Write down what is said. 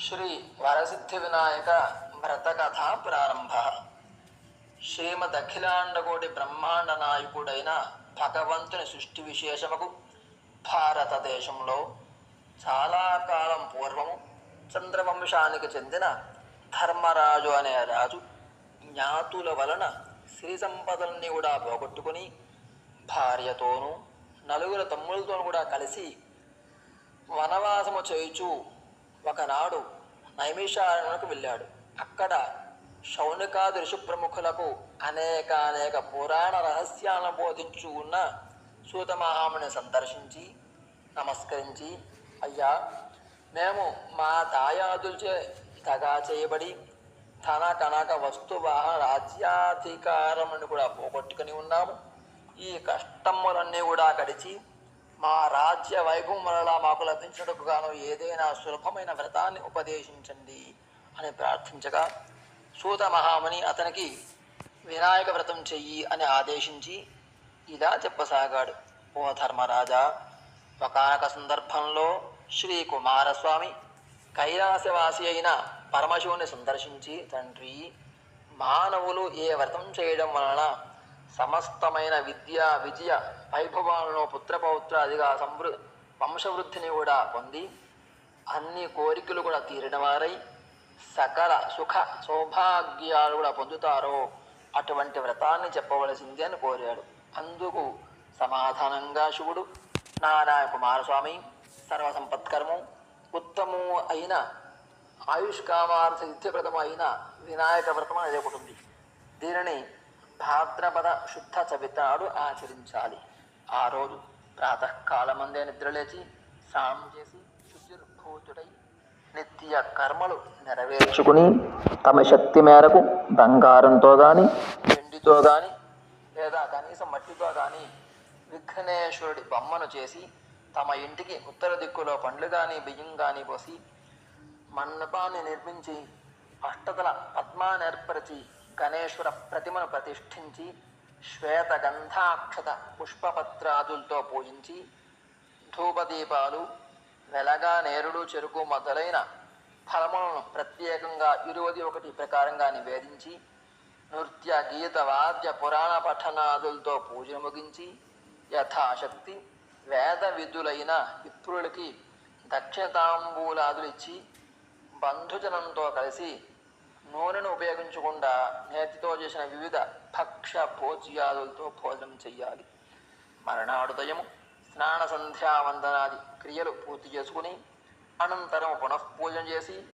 శ్రీ వరసిద్ధి వినాయక వ్రతకథ ప్రారంభ. శ్రీమద్ అఖిలాండకోటి బ్రహ్మాండ నాయకుడైన భగవంతుని సృష్టి విశేషముకు భారతదేశంలో చాలా కాలం పూర్వము చంద్రవంశానికి చెందిన ధర్మరాజు అనే రాజు జ్ఞాతుల వలన శ్రీ సంపదల్ని కూడా పోగొట్టుకుని భార్యతోనూ నలుగురు తమ్ములతోనూ కూడా కలిసి వనవాసము చేయుచు ఒకనాడు నైమిషారణకు వెళ్ళాడు. అక్కడ శౌనికాది ఋషి ప్రముఖులకు అనేక అనేక పురాణ రహస్యాలను బోధించు ఉన్న సూతమహాముని సందర్శించి నమస్కరించి అయ్యా మేము మా దాయాదులచే దగా చేయబడి తన కనక వస్తువాహన రాజ్యాధికారమును కూడా పోగొట్టుకుని ఉన్నాము. ఈ కష్టములన్నీ కూడా గడిచి మా రాజ్య వైభవం మాకు లభించడానికి గాను ఏదైనా సులభమైన వ్రతాన్ని ఉపదేశించండి అని ప్రార్థించగా సూత మహాముని అతనికి వినాయక వ్రతం చెయ్యి అని ఆదేశించి ఇలా చెప్పసాగాడు. ఓ ధర్మరాజా ఒకనొక సందర్భంలో శ్రీ కుమారస్వామి కైలాసవాసి అయిన పరమశివుని సందర్శించి తండ్రి మానవులు ఏ వ్రతం చేయడం వలన సమస్తమైన విద్య విజయ వైభవాలను పుత్రపౌత్రాదిగా సంవృ వంశవృద్ధిని కూడా పొంది అన్ని కోరికలు కూడా తీరిన వారై సకల సుఖ సౌభాగ్యాలు కూడా పొందుతారో అటువంటి వ్రతాన్ని చెప్పవలసింది అని కోరాడు. అందుకు సమాధానంగా శివుడు నారాయణ కుమారస్వామి సర్వసంపత్కరము ఉత్తము అయిన ఆయుష్కామార్థ నిత్యవ్రతము అయిన వినాయక వ్రతం అనేది ఒకటి ఉంది. దీనిని భాద్రపద శుద్ధ చవితాడు ఆచరించాలి. ఆ రోజు ప్రాతకాలమందే నిద్రలేచి స్నానం చేసి శుచిర్భూతుడై నిత్య కర్మలు నెరవేర్చుకుని తమ శక్తి మేరకు బంగారంతో కానీ వెండితో కానీ లేదా కనీసం మట్టితో కానీ విఘ్నేశ్వరుడి బొమ్మను చేసి తమ ఇంటికి ఉత్తర దిక్కులో పండ్లు కానీ బియ్యం కానీ పోసి మండపాన్ని నిర్మించి అష్టదల పద్మాన్ని ఏర్పరిచి గణేశ్వర ప్రతిమను ప్రతిష్ఠించి శ్వేత గంధాక్షత పుష్పపత్రాదులతో పూజించి ధూపదీపాలు వెలగా నేరుడు చెరుకు మొదలైన ఫలములను ప్రత్యేకంగా ఇరువది ఒకటి ప్రకారంగా నివేదించి నృత్య గీత వాద్య పురాణ పఠనాదులతో పూజ ముగించి యథాశక్తి వేద విధులైన విప్రులకి దక్షిణతాంబూలాదులు ఇచ్చి బంధుజనంతో కలిసి నూనెను ఉపయోగించకుండా నేతితో చేసిన వివిధ భక్ష భోజ్యాదులతో భోజనం చెయ్యాలి. మరణాడుదయము స్నాన సంధ్యావందనాది క్రియలు పూర్తి చేసుకుని అనంతరం పునఃపూజన చేసి